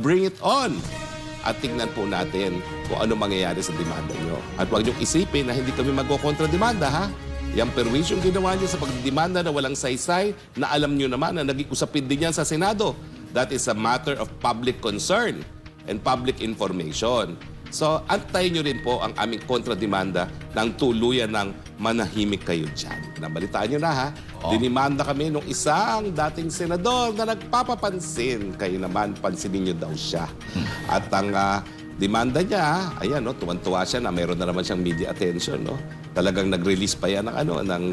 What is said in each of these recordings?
Bring it on! At tingnan po natin kung ano mangyayari sa demanda nyo. At huwag niyong isipin na hindi kami magkokontra-demanda, ha? Yung perwisyong ginawa niyo sa pagdemanda na walang saysay, na alam niyo naman na naging usapin din yan sa Senado. That is a matter of public concern and public information. So, antayin niyo rin po ang aming kontra-demanda ng tuluyan ng manahimik kayo dyan. Nabalitaan niyo na ha. Dinimanda kami nung isang dating senador na nagpapapansin. Kayo naman, pansinin niyo daw siya. At ang ah, demanda niya, ayan, no, tuwan-tuwa siya na meron na naman siyang media attention. No? Talagang nag-release pa yan ng, ano, ng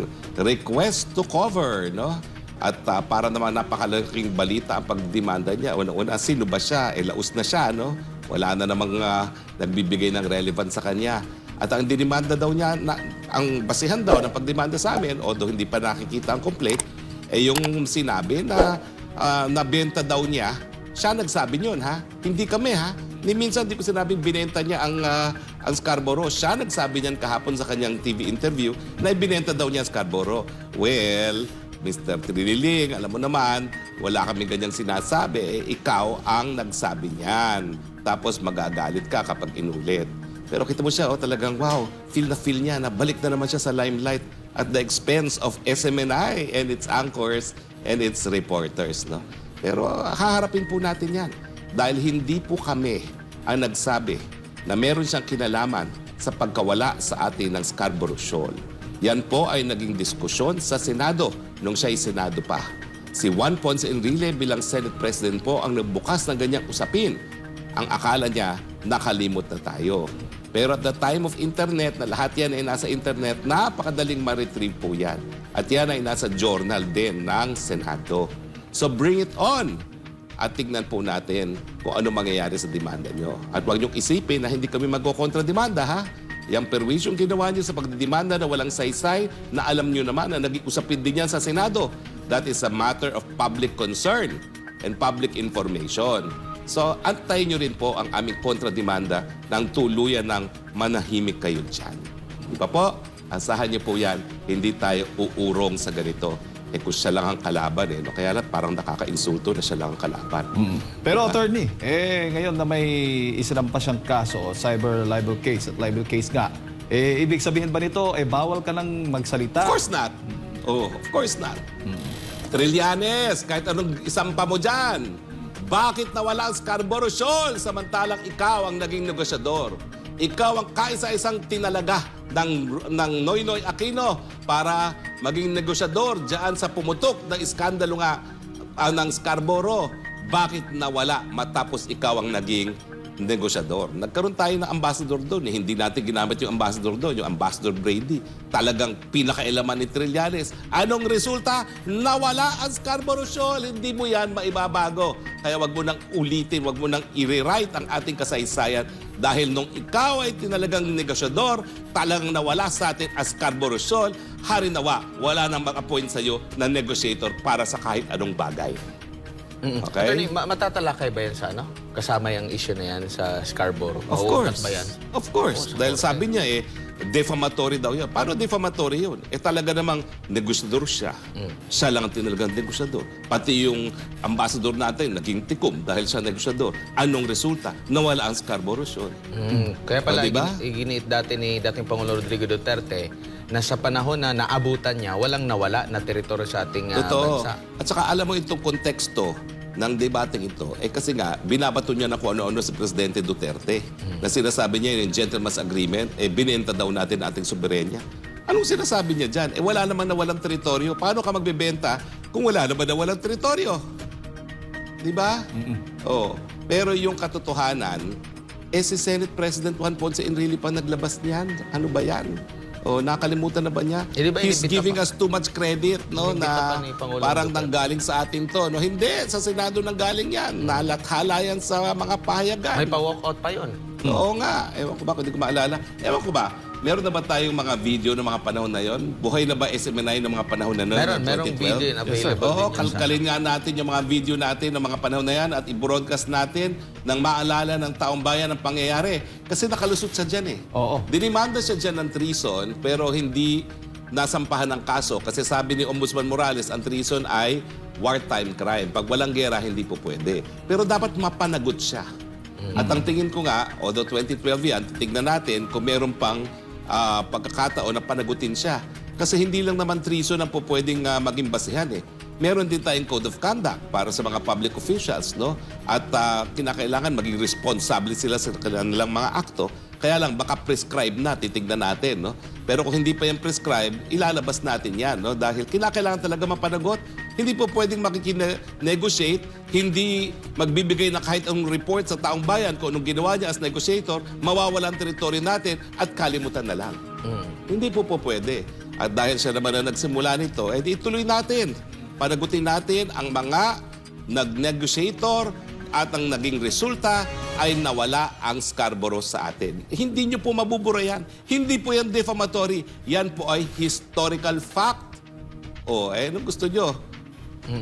request to cover. No? At ah, para naman napakalaking balita ang pagdemanda niya. Una-una, sino ba siya? Eh, laos na siya, no? Wala na namang ah, nagbibigay ng relevance sa kanya. At ang dinimanda daw niya, na, ang basihan daw ng pagdemanda sa amin, although hindi pa nakikita ang complaint, eh yung sinabi na ah, nabenta daw niya, siya nagsabi niyon ha. Hindi kami ha. Ni minsan di ko sinabing binenta niya ang, ah, ang Scarborough. Siya nagsabi niyan kahapon sa kanyang TV interview na ibinenta daw niya ang Scarborough. Well, Mr. Triniling, alam mo naman, wala kami ganyang sinasabi. Eh, ikaw ang nagsabi niyan. Tapos magagalit ka kapag inulit. Pero kita mo siya, oh, talagang wow, feel na feel niya na balik na naman siya sa limelight at the expense of SMNI and its anchors and its reporters. No? Pero ah, haharapin po natin yan. Dahil hindi po kami ang nagsabi na meron siyang kinalaman sa pagkawala sa atin ng Scarborough Shoal. Yan po ay naging diskusyon sa Senado nung siya ay Senado pa. Si Juan Ponce Enrile bilang Senate President po ang nagbukas ng ganyang usapin. Ang akala niya, nakalimot na tayo. Pero at the time of internet, na lahat yan ay nasa internet, napakadaling ma-retrieve po yan. At yan ay nasa journal din ng Senado. So bring it on! At tignan po natin kung ano mangyayari sa demanda nyo. At huwag niyong isipin na hindi kami magkokontra-demanda, ha? Yung perwisyong ginawa niyo sa pagdedemanda na walang saysay, na alam niyo naman na naging usapin din yan sa Senado. That is a matter of public concern and public information. So, antayin niyo rin po ang aming kontra-demanda ng tuluyan ng manahimik kayo dyan. Di ba po? Asahan niyo po yan, hindi tayo uurong sa ganito. Eh kung siya lang ang kalaban eh, no? kaya lang parang nakaka-insulto na siya lang ang kalaban. Pero attorney, eh ngayon na may isinampa siyang kaso, cyber libel case at libel case nga, eh ibig sabihin ba nito, eh bawal ka nang magsalita? Of course not. Oh, of course not. Trillanes, kahit anong isampa mo dyan, bakit nawala ang Scarborough Shoal samantalang ikaw ang naging negosyador? Ikaw ang kaisa-isang tinalaga ng, ng Noynoy Aquino para maging negosyador dyan sa pumutok ng iskandalo nga ah, ng Scarborough. Bakit nawala matapos ikaw ang naging negosyador. Nagkaroon tayo ng ambassador doon. Eh. Hindi natin ginamit yung ambassador doon, yung ambassador Brady. Talagang pinakailaman ni Trillanes. Anong resulta? Nawala ang Scarborough Shoal. Hindi mo yan maibabago. Kaya wag mo nang ulitin, wag mo nang i-rewrite ang ating kasaysayan dahil nung ikaw ay tinalagang negosyador, talagang nawala sa atin ang Scarborough Shoal, harinawa, wala nang mag-appoint sa'yo na negotiator para sa kahit anong bagay. Okay? Attorney, ma- matatalakay ba yan sa ano? Kasama yung issue na yan sa Scarborough? Of Mauukat course. ba yan? Of course. Dahil sabi niya eh, defamatory daw yan. Paano defamatory yun? Eh talaga namang negosyador siya. Siya lang ang tinalagang negosyador. Pati yung ambassador natin, naging tikom dahil siya negosyador. Anong resulta? Nawala ang Scarborough Shoal. Mm. Kaya pala, O, diba? igin- iginiit dati ni dating Pangulo Rodrigo Duterte na sa panahon na naabutan niya, walang nawala na teritoryo sa ating ah, Totoo. bansa. At saka alam mo itong konteksto ng debating ito, eh kasi nga, binabato niya na kung ano-ano si Presidente Duterte. Na sinasabi niya yung gentleman's agreement, eh binenta daw natin ating soberenya. Anong sinasabi niya dyan? Eh wala naman na walang teritoryo. Paano ka magbebenta kung wala naman na walang teritoryo? Di ba? Oo. Pero yung katotohanan, eh si Senate President Juan Ponce Enrile pa naglabas niyan. Ano ba yan? O, nakalimutan na ba niya? Eh, di ba He's inibita giving pa? us too much credit, no? Inibita Na pa ni Pangulong parang Duterte. nanggaling sa atin to. No, hindi. Sa Senado nanggaling yan. Nalathala yan sa mga pahayagan. May pa-walkout pa yun. Oo nga. Ewan ko ba kung hindi ko maalala. Ewan ko ba, meron na ba tayong mga video ng mga panahon na yon? Buhay na ba SMNI ng mga panahon na yon? Meron, ng merong 2012? video yun available. Oo, yun sa- kalkalin nga natin yung mga video natin ng mga panahon na yan at i-broadcast natin nang maalala ng taong bayan ang pangyayari. Kasi nakalusot siya dyan eh. Oo. Dinimanda siya dyan ng treason pero hindi nasampahan ng kaso kasi sabi ni Ombudsman Morales ang treason ay wartime crime. Pag walang gera, hindi po pwede. Pero dapat mapanagot siya. At ang tingin ko nga, although 2012 yan, tignan natin kung meron pang ah, pagkakataon na panagutin siya. Kasi hindi lang naman treason ang po pwedeng ah, maging basihan eh. Meron din tayong code of conduct para sa mga public officials, no? At ah, kinakailangan maging responsable sila sa kanilang mga akto. Kaya lang, baka prescribe na, titignan natin, no? Pero kung hindi pa yan prescribe, ilalabas natin yan, no? Dahil kinakailangan talaga mapanagot. Hindi po pwedeng makikine-negotiate, hindi magbibigay ng kahit anong report sa taong bayan kung anong ginawa niya as negotiator, mawawala ang teritoryo natin at kalimutan na lang. Hindi po po pwede. At dahil siya naman na nagsimula nito, edi ituloy natin. Panagutin natin ang mga nag-negotiator at ang naging resulta ay nawala ang Scarborough sa atin. Hindi nyo po mabubura yan. Hindi po yan defamatory. Yan po ay historical fact. O, eh, anong gusto nyo?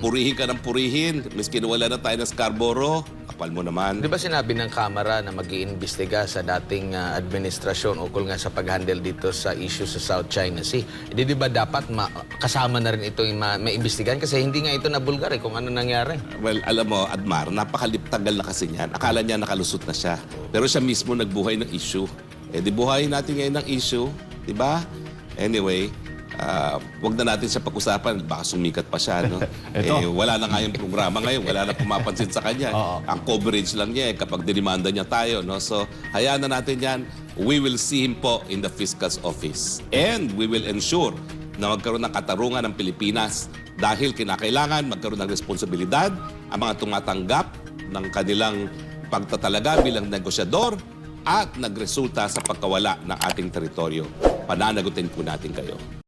Purihin ka ng purihin. Miski wala na tayo ng Scarborough, kapal mo naman. Di ba sinabi ng Kamara na mag iimbestiga sa dating ah, administrasyon ukol nga sa pag-handle dito sa issue sa South China Sea? Di, di ba dapat ma- kasama na rin ito yung ma- maimbestigahan? Kasi hindi nga ito nabulgar eh kung ano nangyari. Well, alam mo, Admar, napakaliptagal na kasi niyan. Akala niya nakalusot na siya. Pero siya mismo nagbuhay ng issue. Eh, di buhayin natin ngayon ng issue. Di ba? Anyway, ah, wag na natin siya pag-usapan. Baka sumikat pa siya, no? Eh, wala na nga yung programa ngayon. Wala na pumapansin sa kanya. Oo. Ang coverage lang niya eh, kapag dinimanda niya tayo, no? So, hayaan na natin yan. We will see him po in the fiscal's office. And we will ensure na magkaroon ng katarungan ng Pilipinas dahil kinakailangan magkaroon ng responsibilidad ang mga tumatanggap ng kanilang pagtatalaga bilang negosyador at nagresulta sa pagkawala ng ating teritoryo. Pananagutin po natin kayo.